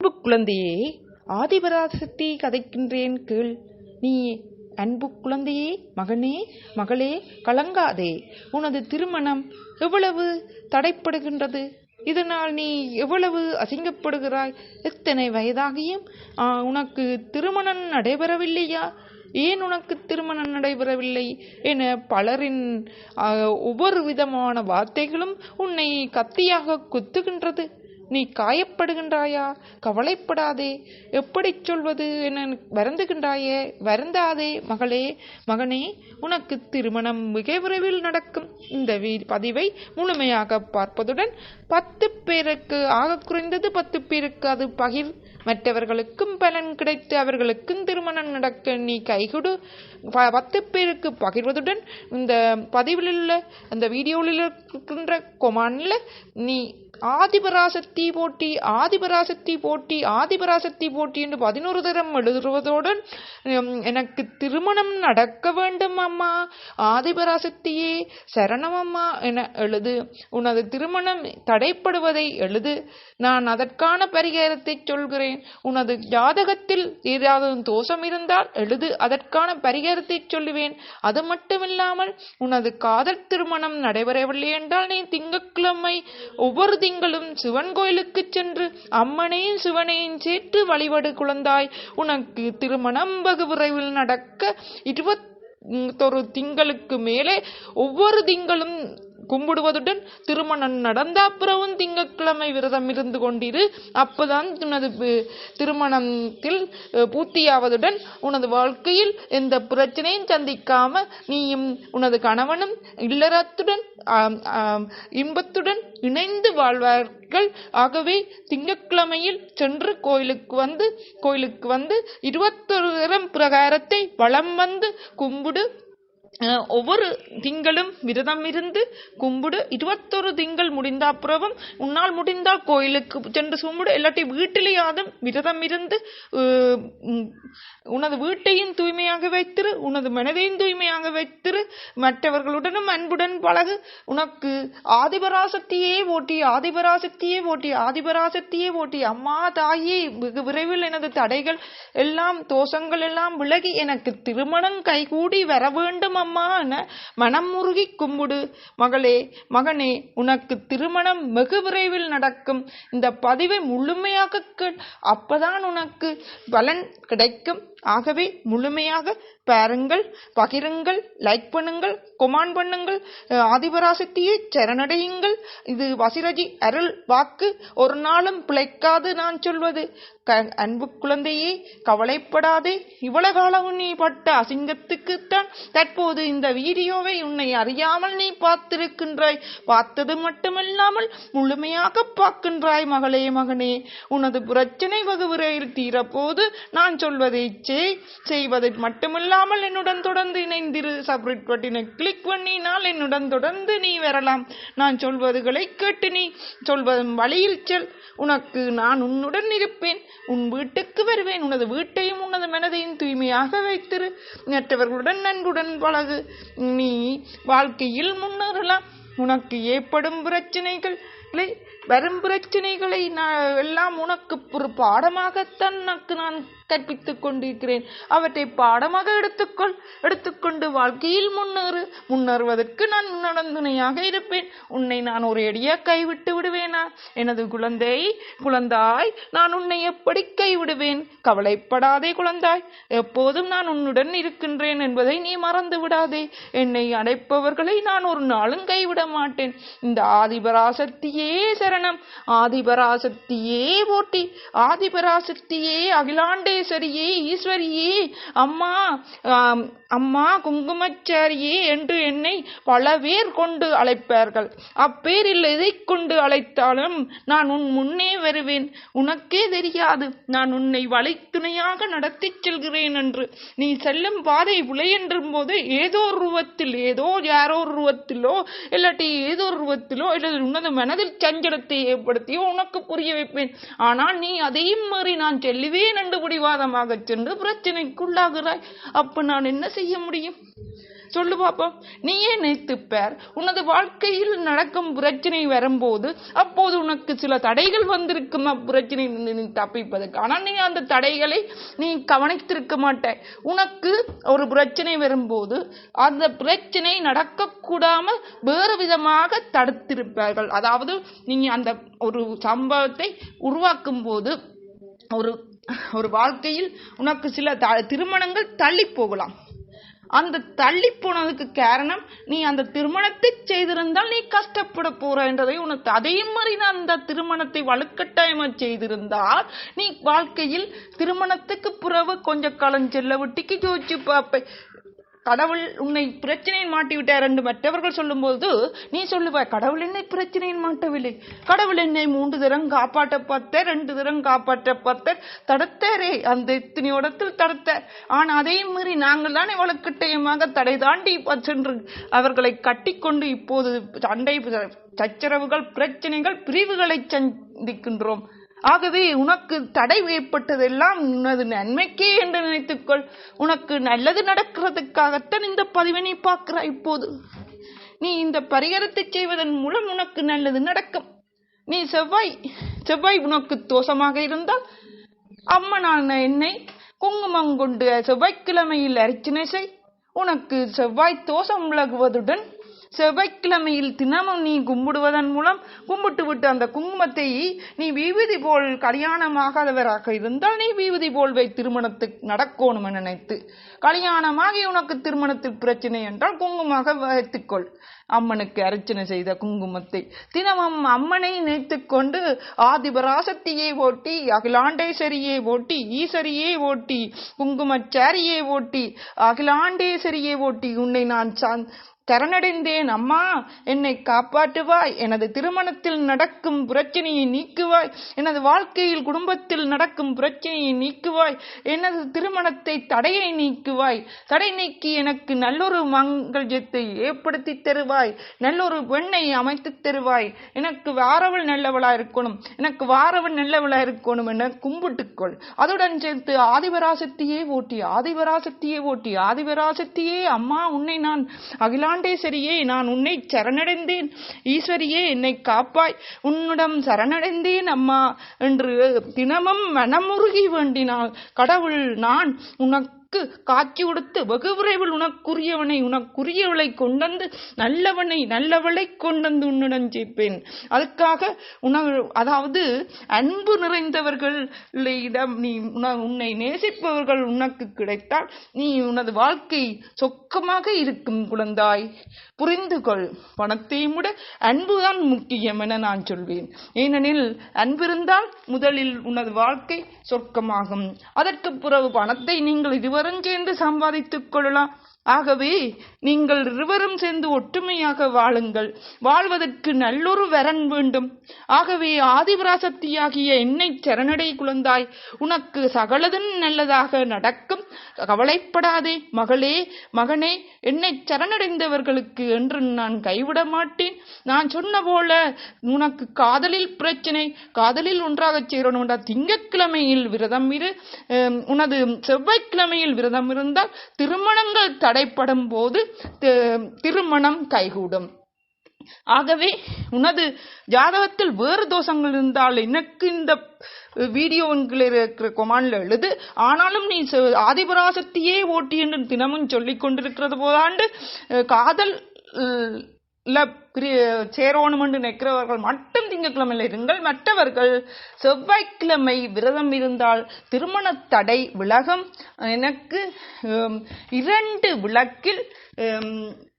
அன்பு குழந்தையே ஆதிபராசக்தி கதைக்கின்றேன் கேள். நீ அன்பு குழந்தையே மகனே மகளே கலங்காதே. உனது திருமணம் எவ்வளவு தடைப்படுகின்றது? இதனால் நீ எவ்வளவு அசிங்கப்படுகிறாய்? எத்தனை வயதாகியும் உனக்கு திருமணம் நடைபெறவில்லையா? ஏன் உனக்கு திருமணம் நடைபெறவில்லை? என பலரின் ஒவ்வொரு விதமான வார்த்தைகளும் உன்னை கத்தியாக குத்துகின்றது. நீ காயப்படுகின்றாயா? கவலைப்படாதே. எப்படி சொல்வது என வருந்துகின்றாயே? வருந்தாதே மகளே. மகனே உனக்கு திருமணம் மிக விரைவில் நடக்கும். இந்த பதிவை முழுமையாக பார்ப்பதுடன் பத்து பேருக்கு ஆக குறைந்தது பத்து பேருக்கு அது பகிர். மற்றவர்களுக்கும் பலன் கிடைத்து அவர்களுக்கும் திருமணம் நடக்க நீ கைகொடு. ப- பத்து பேருக்கு பகிர்வதுடன் இந்த பதிவில் உள்ள அந்த வீடியோவில் இருக்கின்ற கொமானில் நீ ஆதிபராசக்தி போட்டி ஆதிபராசக்தி போட்டி ஆதிபராசக்தி போட்டி என்று பதினோரு தரம் எழுதுவதுடன் எனக்கு திருமணம் நடக்க வேண்டும் அம்மா. ஆதிபராசக்தியே சரணம் அம்மா என எழுது. உனது திருமணம் தடைப்படுவதை எழுது. நான் அதற்கான பரிகாரத்தை சொல்கிறேன். உனது ஜாதகத்தில் ஏதாவது தோஷம் இருந்தால் எழுது. அதற்கான பரிகாரத்தை சொல்லுவேன். அது மட்டுமில்லாமல் உனது காதல் திருமணம் நடைபெறவில்லை என்றால் நீ திங்கட்கிழமை ஒவ்வொரு திங்களும் சிவன் கோயிலுக்கு சென்று அம்மனையும் சிவனையும் சேர்த்து வழிபடு குழந்தாய். உனக்கு திருமணம் வெகு விரைவில் நடக்க இருபத்தொரு திங்களுக்கு மேலே ஒவ்வொரு திங்களும் கும்பிடுவதுடன் திருமணம் நடந்த அப்புறமும் திங்கட்கிழமை விரதம் இருந்து கொண்டிரு. அப்போதான் உனது திருமணத்தில் பூர்த்தியாவதுடன் உனது வாழ்க்கையில் எந்த பிரச்சனையும் சந்திக்காம நீயும் உனது கணவனும் இல்லறத்துடன் இன்பத்துடன் இணைந்து வாழ்வார்கள். ஆகவே திங்கட்கிழமையில் சென்று கோயிலுக்கு வந்து கோயிலுக்கு வந்து இருபத்தொரு தரம் பிரகாரத்தை வலம் வந்து கும்பிடு. ஒவ்வொரு திங்களும் விரதம் இருந்து கும்பிடு. இருபத்தொரு திங்கள் முடிந்த அப்புறமும் உன்னால் முடிந்தால் கோயிலுக்கு சென்று கும்பிடு இல்லாட்டி வீட்டிலேயாதும் விரதம் இருந்து உனது வீட்டையும் தூய்மையாக வைத்திரு உனது மனதையும் தூய்மையாக வைத்திரு. மற்றவர்களுடனும் அன்புடன் பழகு. உனக்கு ஆதிபராசக்தியே ஓட்டி ஆதிபராசக்தியே ஓட்டி ஆதிபராசக்தியே ஓட்டி. அம்மா தாயே வெகு விரைவில் எனது தடைகள் எல்லாம் தோஷங்கள் எல்லாம் விலகி எனக்கு திருமணம் கைகூடி வர வேண்டும் அம்மா என மனம் முருகி கும்பிடு. மகளே மகனே உனக்கு திருமணம் வெகு விரைவில் நடக்கும். இந்த பதிவை முழுமையாக கேள். அப்பதான் உனக்கு பலன் கிடைக்கும். ஆகவே முழுமையாக பாருங்கள் பகிருங்கள் லைக் பண்ணுங்கள் கொமான் பண்ணுங்கள் ஆதிபராசக்தியை சரணடையுங்கள். இது வசிரஜி அருள் வாக்கு. ஒரு நாளும் பிழைக்காது நான் சொல்வது. க- அன்பு குழந்தையே கவலைப்படாதே. இவ்வளவு காலம் நீ பட்ட அசிங்கத்துக்குத்தான் தற்போது இந்த வீடியோவை உன்னை அறியாமல் நீ பார்த்திருக்கின்றாய். பார்த்தது மட்டுமல்லாமல் முழுமையாக பார்க்கின்றாய் மகளே மகனே. உனது பிரச்சனை வெகு தீரப்போது நான் சொல்வதை செய் செய்வதை மட்டுமில்லாமல் என்னுடன் தொடர்ந்து இணைந்திரு. சப்ரிட் பட்டினை கிளிக் பண்ணினால் என்னுடன் தொடர்ந்து நீ வரலாம். நான் சொல்வதுகளை கேட்டு நீ. சொல்வதன் வழியில் செல். உனக்கு நான் உன்னுடன் இருப்பேன். உன் வீட்டுக்கு வருவேன். உனது வீட்டையும் உனது மனதையும் தூய்மையாக வைத்திரு. மற்றவர்களுடன் நன்குடன் பழகு. நீ வாழ்க்கையில் முன்னேறலாம். உனக்கு ஏற்படும் பிரச்சனைகள் வரும் பிரச்சனைகளை நான் எல்லாம் உனக்கு ஒரு பாடமாகத்தான் உனக்கு நான் கற்பித்துக் கொண்டிருக்கிறேன். அவற்றை பாடமாக எடுத்துக்கொள். எடுத்துக்கொண்டு வாழ்க்கையில் முன்னேறு. முன்னேறுவதற்கு நான் உன்னுடன் இருப்பேன். உன்னை நான் ஒரு அடியா கைவிட்டு விடுவேனா? எனது குழந்தை குழந்தாய் நான் உன்னை எப்படி கைவிடுவேன்? கவலைப்படாதே குழந்தாய். எப்போதும் நான் உன்னுடன் இருக்கின்றேன் என்பதை நீ மறந்து விடாதே. என்னை அடைப்பவர்களை நான் ஒரு நாளும் கைவிட மாட்டேன். இந்த ஆதிபராசக்தியே சரணம். ஆதிபராசக்தியே போட்டி. ஆதிபராசக்தியே அகிலாண்டேஸ்வரியே ஈஸ்வரியே அம்மா அம்மா குங்குமச்சாரியே என்று என்னை பல பேர் கொண்டு அழைப்பார்கள். அப்பேரில் எதை கொண்டு அழைத்தாலும் நான் உன் முன்னே வருவேன். உனக்கே தெரியாது நான் உன்னை வழித்துணையாக நடத்திச் செல்கிறேன் என்று. நீ செல்லும் பாதை விளையென்றும் போது ஏதோ ஒரு ஏதோ யாரோ ஒரு இல்லாட்டி ஏதோ ஒரு ரூபத்திலோ அல்லது உனது மனதில் சஞ்சலத்தை ஏற்படுத்தியோ உனக்கு புரிய வைப்பேன். ஆனால் நீ அதையும் மாறி நான் செல்லுவேன் என்று பிடிவாதமாக சென்று பிரச்சனைக்குள்ளாகிறாய். அப்ப நான் என்ன செய்ய முடியும்? சொல்லு பாப்போம் நீயே நினைத்துப்பார் உனது வாழ்க்கையில் நடக்கும் பிரச்சனை வரும்போது அப்போது உனக்கு சில தடைகள் வந்திருக்கும். அப்பிரச்சனை நீ தப்பிப்பதற்கு. ஆனால் நீ அந்த தடைகளை நீ கவனித்திருக்க மாட்டாய். உனக்கு ஒரு பிரச்சனை வரும்போது அந்த பிரச்சனை நடக்கக்கூடாம வேறு விதமாக தடுத்திருப்பார்கள். அதாவது நீங்க அந்த ஒரு சம்பவத்தை உருவாக்கும் போது ஒரு ஒரு வாழ்க்கையில் உனக்கு சில த- திருமணங்கள் தள்ளி போகலாம். அந்த தள்ளி போனதுக்கு காரணம் நீ அந்த திருமணத்தை செய்திருந்தால் நீ கஷ்டப்பட போற என்றதை உனக்கு அதே மாதிரி நான் அந்த திருமணத்தை வலுக்கட்டாயமா செய்திருந்தால் நீ வாழ்க்கையில் திருமணத்துக்கு பிறகு கொஞ்ச காலம் செல்ல விட்டிக்கு யோசிச்சு பார்ப்பேன் கடவுள் உன்னை பிரச்சனையில் மாட்டிவிட்டார் என்று மற்றவர்கள் சொல்லும்போது நீ சொல்லுவாய் கடவுள் என்னை பிரச்சனையில் மாட்டவில்லை. கடவுள் என்னை மூன்று தரம் காப்பாற்ற பார்த்தார் ரெண்டு தரம் காப்பாற்ற பார்த்தார் தடுத்தாரே. அந்த இத்தனை இடத்தில் தடுத்தார். ஆனால் அதையும் மீறி நாங்கள் தானே வழக்கட்டயமாக தடை தாண்டி சென்று அவர்களை கட்டிக்கொண்டு இப்போது சண்டை சச்சரவுகள் பிரச்சனைகள் பிரிவுகளை சந்திக்கின்றோம். ஆகவே உனக்கு தடை ஏற்பட்டதெல்லாம் உனது நன்மைக்கே என்று நினைத்துக்கொள். உனக்கு நல்லது நடக்கிறதுக்காகத்தான் இந்த பதிவை நீ பார்க்கிறாய் இப்போது. நீ இந்த பரிகாரத்தை செய்வதன் மூலம் உனக்கு நல்லது நடக்கும். நீ செவ்வாய் செவ்வாய் உனக்கு தோஷமாக இருந்தால் அம்மனான என்னை குங்குமம் கொண்டு செவ்வாய்க்கிழமையில் அர்ச்சனை செய். உனக்கு செவ்வாய் தோஷம் விலகுவதுடன் செவ்வாய்க்கிழமையில் தினமும் நீ கும்பிடுவதன் மூலம் கும்பிட்டு விட்டு அந்த குங்குமத்தை நீ விபூதி போல் கல்யாணமாகாதவராக இருந்தால் நீ விபூதி போல் வை திருமணத்துக்கு நடக்கணும் என நினைத்து. கல்யாணமாகி உனக்கு திருமணத்தில் பிரச்சனை என்றால் குங்குமமாக வைத்துக்கொள். அம்மனுக்கு அர்ச்சனை செய்த குங்குமத்தை தினமும் அம்மனை நினைத்துக்கொண்டு ஆதிபராசக்தியை ஓட்டி அகிலாண்டேஸ்வரியை ஓட்டி ஈஸ்வரியை ஓட்டி குங்குமச்சாரியை ஓட்டி அகிலாண்டேஸ்வரியை ஓட்டி உன்னை நான் சாந் சரணடைந்தேன் அம்மா. என்னை காப்பாற்றுவாய். எனது திருமணத்தில் நடக்கும் பிரச்சனையை நீக்குவாய். எனது வாழ்க்கையில் குடும்பத்தில் நடக்கும் பிரச்சனையை நீக்குவாய். எனது திருமணத்தை தடையை நீக்குவாய். தடை நீக்கி எனக்கு நல்லொரு மங்கல்யத்தை ஏற்படுத்தி தருவாய். நல்லொரு பெண்ணை அமைத்து தருவாய். எனக்கு வாரவள் நல்லவளா இருக்கணும். எனக்கு வாரவள் நல்லவளா இருக்கணும் என கும்பிட்டுக்கொள் அதுடன் சேர்த்து ஆதிபராசக்தியே ஓட்டி ஆதிபராசக்தியே ஓட்டி ஆதிபராசக்தியே அம்மா உன்னை நான் அகிலாண்டேஸ்வரியே நான் உன்னை சரணடைந்தேன். ஈஸ்வரியே என்னை காப்பாய். உன்னிடம் சரணடைந்தேன் அம்மா என்று தினமும் மனமுருகி வேண்டினாள். கடவுள் நான் உனக்கு உனக்கு காட்சி கொடுத்து வெகு விரைவில் உனக்குரியவனை உனக்குரியவளை கொண்டந்து நல்லவனை நல்லவளை கொண்டந்து உன்னுடன் சேர்ப்பேன் அதுக்காக உன அதாவது அன்பு நிறைந்தவர்களிடம் நீ உன்னை நேசிப்பவர்கள் உனக்கு கிடைத்தால் நீ உனது வாழ்க்கை சொக்கமாக இருக்கும் குழந்தாய். புரிந்து கொள் பணத்தையும் விட அன்புதான் முக்கியம் என நான் சொல்வேன். ஏனெனில் அன்பிருந்தால் முதலில் உனது வாழ்க்கை சொர்க்கமாகும். அதற்கு பிறகு பணத்தை நீங்கள் இதுவரை இருவரும் சேர்ந்து சம்பாதித்துக் கொள்ளலாம். ஆகவே நீங்கள் இருவரும் சேர்ந்து ஒற்றுமையாக வாழுங்கள். வாழ்வதற்கு நல்லொரு வரன் வேண்டும். ஆகவே ஆதிபராசக்தியாகிய என்னை சரணடை குழந்தாய் உனக்கு சகலதும் நல்லதாக நடக்கும். கவலைப்படாதே மகளே மகனே என்னை சரணடைந்தவர்களுக்கு என்று நான் கைவிட மாட்டேன். நான் சொன்ன போல உனக்கு காதலில் பிரச்சனை காதலில் ஒன்றாகச் சேரணும்டா திங்கக்கிழமையில் விரதம் இரு உனது செவ்வாய்க்கிழமையில் விரதம் இருந்தால் திருமணங்கள் தடைப்படும் போது திருமணம் கைகூடும். ஆகவே உனது ஜாதகத்தில் வேறு தோஷங்கள் இருந்தால் எனக்கு இந்த வீடியோவில் இருக்கிற கொமான்ல எழுது. ஆனாலும் நீ செ- ஆதிபராசக்தியே ஓட்டி என்று தினமும் சொல்லிக் கொண்டிருக்கிறது போதாண்டு காதல் சேரோணும் என்று நினைக்கிறவர்கள் மட்டும் திங்கட்கிழமையில் இருங்கள். மற்றவர்கள் செவ்வாய்க்கிழமை விரதம் இருந்தால் திருமண தடை விலகும். எனக்கு இரண்டு விளக்கில்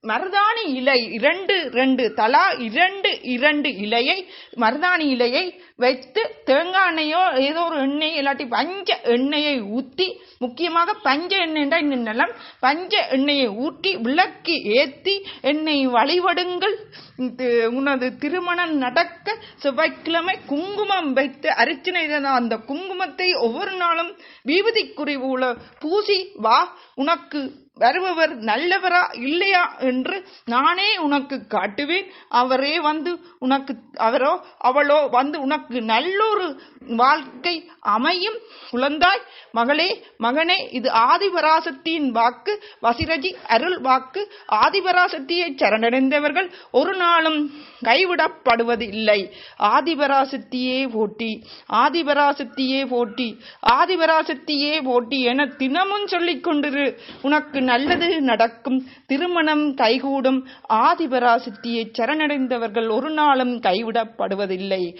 மருதாணி இலை இரண்டு ரெண்டு தலா இரண்டு இரண்டு இலையை மருதாணி இலையை வைத்து தேங்காய் எண்ணெயோ ஏதோ ஒரு எண்ணெய் இல்லாட்டி பஞ்ச எண்ணெயை ஊற்றி முக்கியமாக பஞ்ச எண்ணெய் தான் இன்னும் நிலம் பஞ்ச எண்ணெயை ஊற்றி விளக்கி ஏற்றி எண்ணெய் வழிபடுங்கள். உனது திருமணம் நடக்க செவ்வாய்க்கிழமை குங்குமம் வைத்து அர்ச்சனை அந்த குங்குமத்தை ஒவ்வொரு நாளும் விபூதி குறிவுல பூசி வா உனக்கு வருபவர் நல்லவரா இல்லையா என்று நானே உனக்கு காட்டுவேன். அவரே வந்து உனக்கு அவரோ அவளோ வந்து உனக்கு நல்லொரு வாழ்க்கை அமையும். குழந்தாய் மகளே மகனே இது ஆதிபராசக்தியின் வாக்கு வசிரஜி அருள் வாக்கு. ஆதிபராசக்தியை சரணடைந்தவர்கள் ஒரு நாளும் கைவிடப்படுவது இல்லை ஆதிபராசக்தியே போட்டி ஆதிபராசக்தியே போட்டி ஆதிபராசக்தியே போட்டி என தினமும் சொல்லிக் கொண்டிரு உனக்கு நல்லது நடக்கும். திருமணம் கைகூடும். ஆதிபராசக்தியை சரணடைந்தவர்கள் ஒரு நாளும் கைவிடப்படுவதில்லை.